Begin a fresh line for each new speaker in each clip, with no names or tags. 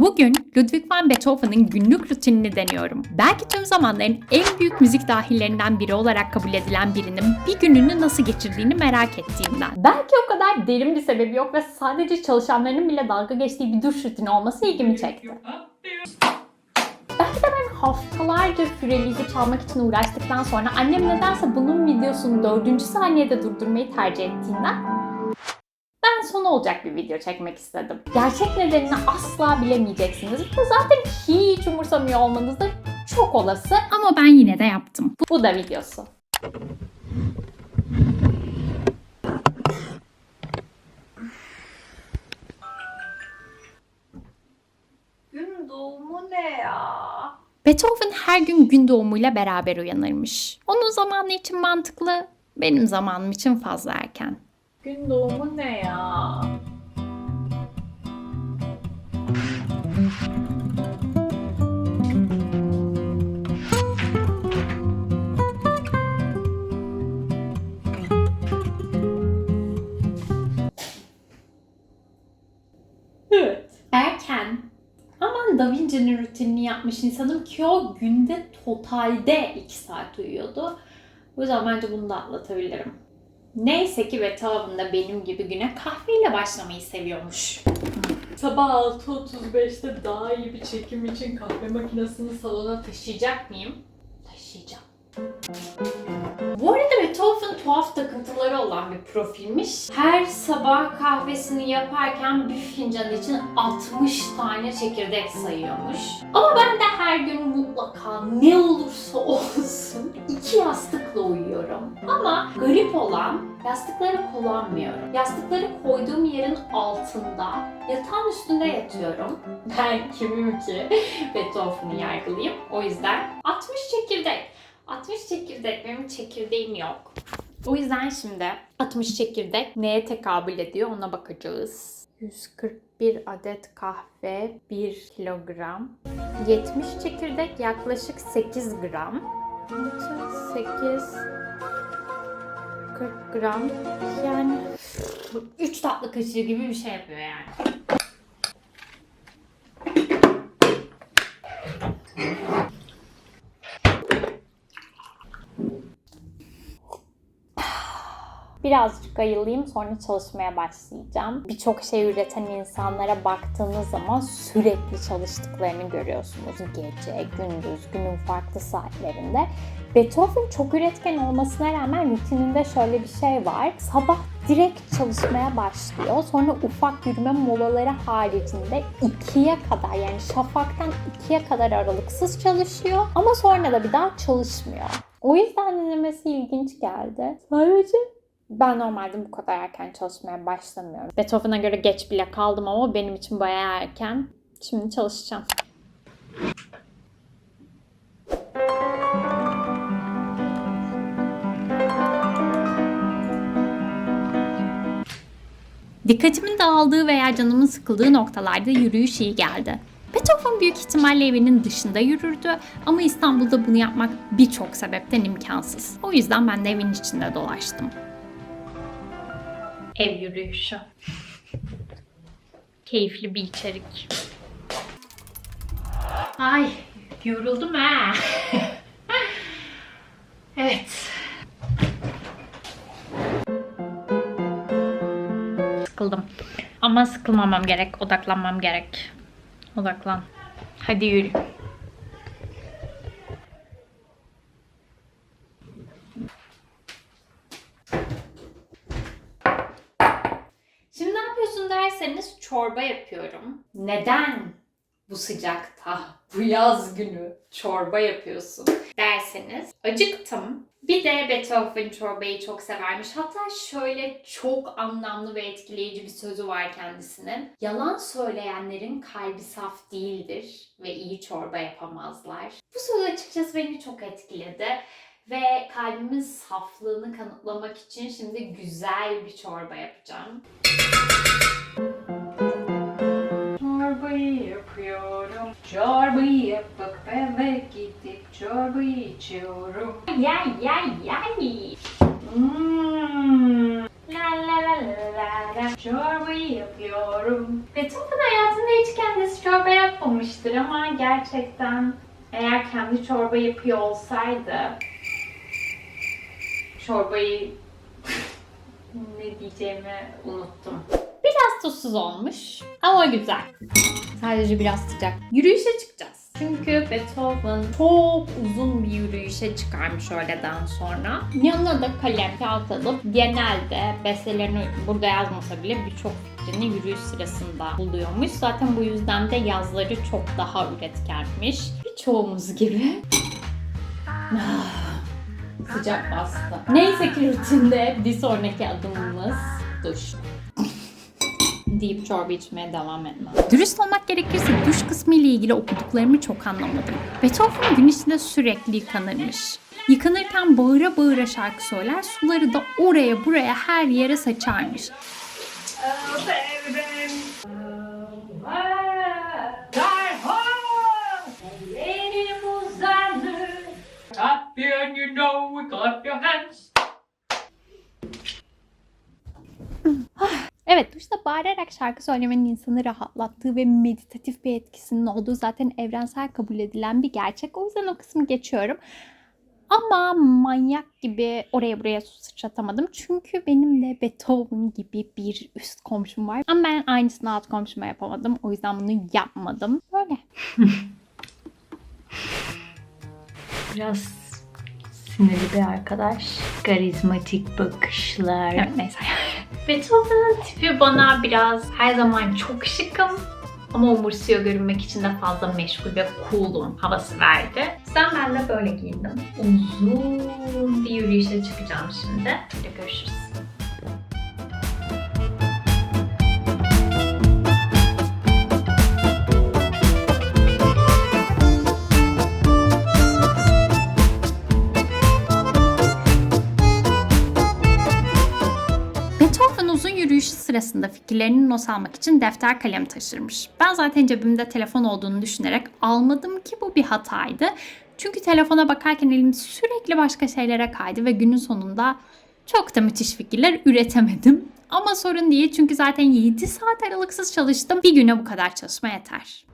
Bugün Ludwig van Beethoven'ın günlük rutinini deniyorum. Belki tüm zamanların en büyük müzik dahillerinden biri olarak kabul edilen birinin bir gününü nasıl geçirdiğini merak ettiğimden. Belki o kadar derin bir sebebi yok ve sadece çalışanlarının bile dalga geçtiği bir duş rutini olması ilgimi çekti. Belki de ben haftalarca Füreliz'i çalmak için uğraştıktan sonra annem nedense bunun videosunu dördüncü saniyede durdurmayı tercih ettiğinden olacak bir video çekmek istedim. Gerçek nedenini asla bilemeyeceksiniz. Bu zaten hiç umursamıyor olmanız da çok olası. Ama ben yine de yaptım. Bu da videosu.
Gün doğumu ne ya?
Beethoven her gün gün doğumuyla beraber uyanırmış. Onun zamanı için mantıklı, benim zamanım için fazla erken.
Gün doğumu ne ya? Evet.
Erken. Aman Da Vinci'nin rutinini yapmış insanım ki o günde totalde 2 saat uyuyordu. O yüzden bence bunu da atlatabilirim. Neyse ki Beethoven da benim gibi güne kahveyle başlamayı seviyormuş.
Sabah 6.35'te daha iyi bir çekim için kahve makinesini salona
Taşıyacak mıyım? Taşıyacağım. Bu arada Beethoven tuhaf takıntıları olan bir profilmiş. Her sabah kahvesini yaparken bir fincan için 60 tane çekirdek sayıyormuş. Ama ben de her gün mutlaka ne olursa olsun iki yastıkla uyuyorum. Ama garip olan yastıkları kullanmıyorum. Yastıkları koyduğum yerin altında yatağın üstünde yatıyorum. Ben kimim ki Beethoven'ı yargılayayım. O yüzden 60 çekirdek. 60 çekirdek benim çekirdeğim yok. O yüzden şimdi 60 çekirdek neye tekabül ediyor ona bakacağız. 141 adet kahve 1 kilogram. 70 çekirdek yaklaşık 8 gram. 8 40 gram yani 3 tatlı kaşığı gibi bir şey yapıyor yani. Birazcık ayılayım sonra çalışmaya başlayacağım. Birçok şey üreten insanlara baktığınız zaman sürekli çalıştıklarını görüyorsunuz. Gece, gündüz, günün farklı saatlerinde. Beethoven çok üretken olmasına rağmen rutininde şöyle bir şey var. Sabah direkt çalışmaya başlıyor. Sonra ufak yürüme molaları haricinde ikiye kadar yani şafaktan ikiye kadar aralıksız çalışıyor. Ama sonra da bir daha çalışmıyor. O yüzden dinlemesi ilginç geldi. Sadece ben normalde bu kadar erken çalışmaya başlamıyorum. Beethoven'a göre geç bile kaldım ama benim için bayağı erken. Şimdi çalışacağım. Dikkatimin dağıldığı veya canımın sıkıldığı noktalarda yürüyüş iyi geldi. Beethoven büyük ihtimalle evinin dışında yürürdü ama İstanbul'da bunu yapmak birçok sebepten imkansız. O yüzden ben de evin içinde dolaştım. Ev yürüyüşü. Keyifli bir içerik. Ay yoruldum ha. evet. Sıkıldım. Ama sıkılmamam gerek, odaklanmam gerek. Odaklan. Hadi yürü. Şimdi ne derseniz çorba yapıyorum. Neden bu sıcakta, bu yaz günü çorba yapıyorsun derseniz acıktım. Bir de Beethoven çorbayı çok severmiş. Hatta şöyle çok anlamlı ve etkileyici bir sözü var kendisinin. Yalan söyleyenlerin kalbi saf değildir ve iyi çorba yapamazlar. Bu söz açıkçası beni çok etkiledi. Ve kalbimin saflığını kanıtlamak için şimdi güzel bir çorba yapacağım.
İçiyorum.
Yay yay yay.
Hmm.
La la la la la.
Çorbayı yapıyorum.
Beethoven hayatında hiç kendisi çorba yapmamıştır ama gerçekten eğer kendi çorba yapıyor olsaydı çorbayı ne diyeceğimi unuttum. Biraz tuzsuz olmuş ama güzel. Sadece biraz sıcak. Yürüyüşe çıkacağız. Çünkü Beethoven çok uzun bir yürüyüşe çıkarmış öğleden sonra. Yanına da kalem, kağıt alıp genelde bestelerini burada yazmasa bile birçok fikrini yürüyüş sırasında buluyormuş. Zaten bu yüzden de yazları çok daha üretkenmiş. Birçoğumuz gibi. Sıcak bastı. Neyse ki rutinde bir sonraki adımımız duş deyip çorba içmeye devam etmem. Dürüst olmak gerekirse duş kısmı ile ilgili okuduklarımı çok anlamadım. Beethoven gün içinde sürekli yıkanırmış. Yıkanırken bağıra bağıra şarkı söyler, suları da oraya buraya her yere saçarmış.
Happy and you know we got your hands.
Evet duşta bağırarak şarkı söylemenin insanı rahatlattığı ve meditatif bir etkisinin olduğu zaten evrensel kabul edilen bir gerçek. O yüzden o kısmı geçiyorum. Ama manyak gibi oraya buraya su sıçratamadım. Çünkü benim de Beethoven gibi bir üst komşum var. Ama ben aynısını alt komşuma yapamadım. O yüzden bunu yapmadım. Böyle.
Biraz sinirli bir arkadaş. Karizmatik bakışlar.
Evet neyse.
Beethoven'ın tipi bana biraz her zaman çok şıkım ama umursuyor görünmek için de fazla meşgul ve cool'um havası verdi. Sen ben de böyle giyindim. Uzun bir yürüyüşe çıkacağım şimdi. Hadi görüşürüz.
Sırasında fikirlerini not almak için defter kalem taşırmış. Ben zaten cebimde telefon olduğunu düşünerek almadım ki bu bir hataydı. Çünkü telefona bakarken elim sürekli başka şeylere kaydı ve günün sonunda çok da müthiş fikirler üretemedim. Ama sorun değil çünkü zaten 7 saat aralıksız çalıştım. Bir güne bu kadar çalışma yeter.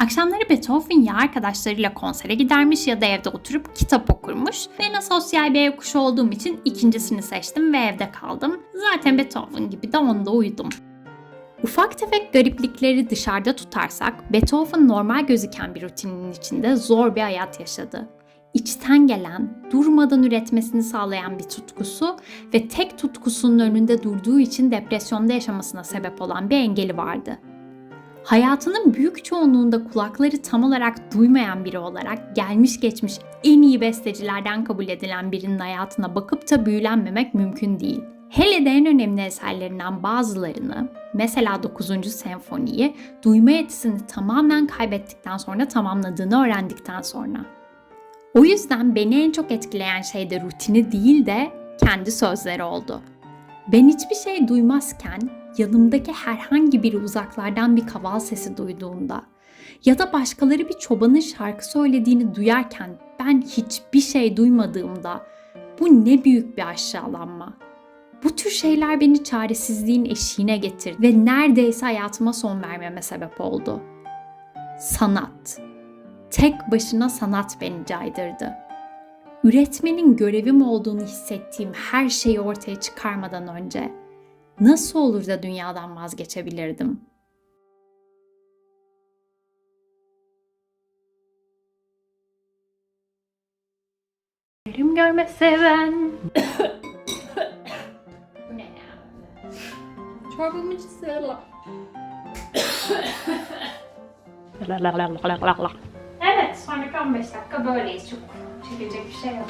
Akşamları Beethoven ya arkadaşlarıyla konsere gidermiş ya da evde oturup kitap okurmuş. Ben asosyal bir ev kuşu olduğum için ikincisini seçtim ve evde kaldım. Zaten Beethoven gibi de onda uyudum. Ufak tefek gariplikleri dışarıda tutarsak Beethoven normal gözüken bir rutinin içinde zor bir hayat yaşadı. İçten gelen, durmadan üretmesini sağlayan bir tutkusu ve tek tutkusunun önünde durduğu için depresyonda yaşamasına sebep olan bir engeli vardı. Hayatının büyük çoğunluğunda kulakları tam olarak duymayan biri olarak gelmiş geçmiş en iyi bestecilerden kabul edilen birinin hayatına bakıp da büyülenmemek mümkün değil. Hele de en önemli eserlerinden bazılarını, mesela 9. senfoniyi duyma yetisini tamamen kaybettikten sonra tamamladığını öğrendikten sonra. O yüzden beni en çok etkileyen şey de rutini değil de kendi sözleri oldu. Ben hiçbir şey duymazken yanımdaki herhangi biri uzaklardan bir kaval sesi duyduğunda ya da başkaları bir çobanın şarkı söylediğini duyarken ben hiçbir şey duymadığımda bu ne büyük bir aşağılanma. Bu tür şeyler beni çaresizliğin eşiğine getirdi ve neredeyse hayatıma son vermeme sebep oldu. Sanat. Tek başına sanat beni caydırdı üretmenin görevim olduğunu hissettiğim her şeyi ortaya çıkarmadan önce nasıl olur da dünyadan vazgeçebilirdim?
Ölüm görme seven.
Bu ne ya? Çorbamı hiç sevmem. Evet, sonraki 15 dakika böyleyiz. Çok çekilecek bir şey yok.